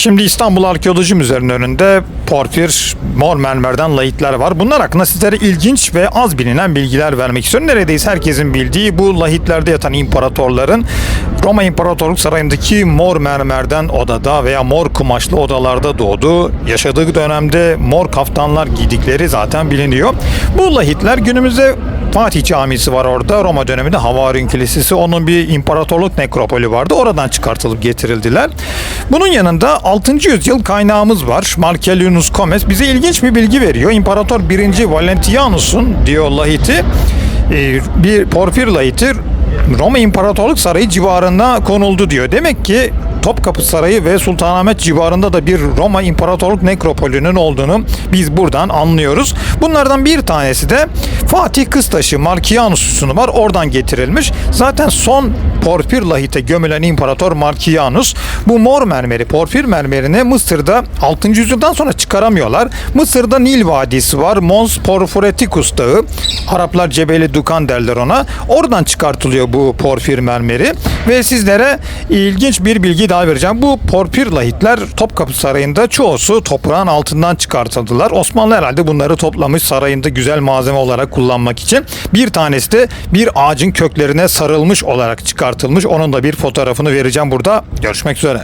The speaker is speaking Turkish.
Şimdi İstanbul Arkeoloji Müzesi'nin önünde porfir, mor mermerden lahitler var. Bunlar hakkında sizlere ilginç ve az bilinen bilgiler vermek istiyorum. Neredeyse herkesin bildiği bu lahitlerde yatan imparatorların Roma İmparatorluk Sarayı'ndaki mor mermerden odada veya mor kumaşlı odalarda doğdu. Yaşadığı dönemde mor kaftanlar giydikleri zaten biliniyor. Bu lahitler günümüzde Fatih Camisi var orada. Roma döneminde Havarin Kilisesi. Onun bir imparatorluk nekropolü vardı. Oradan çıkartılıp getirildiler. Bunun yanında 6. yüzyıl kaynağımız var. Marcellinus Comes bize ilginç bir bilgi veriyor. İmparator 1. Valentianus'un diyor lahiti e, bir porfir lahiti Roma İmparatorluk Sarayı civarında konuldu diyor. Demek ki Topkapı Sarayı ve Sultanahmet civarında da bir Roma İmparatorluk nekropolünün olduğunu biz buradan anlıyoruz. Bunlardan bir tanesi de Fatih Kıstaşı Markianus süsunu var. Oradan getirilmiş. Zaten son porfir lahite gömülen imparator Markianus bu mor mermeri, porfir mermerini Mısır'da 6. yüzyıldan sonra çıkaramıyorlar. Mısır'da Nil Vadisi var. Mons Porphyreticus Dağı. Araplar Cebeli Dukan derler ona. Oradan çıkartılıyor bu porfir mermeri. Ve sizlere ilginç bir bilgi daha vereceğim. Bu porfir lahitler Topkapı Sarayı'nda çoğusu toprağın altından çıkartıldılar. Osmanlı herhalde bunları toplamış sarayında güzel malzeme olarak kullanmak için. Bir tanesi de bir ağacın köklerine sarılmış olarak çıkartılmış. Onun da bir fotoğrafını vereceğim burada. Görüşmek üzere.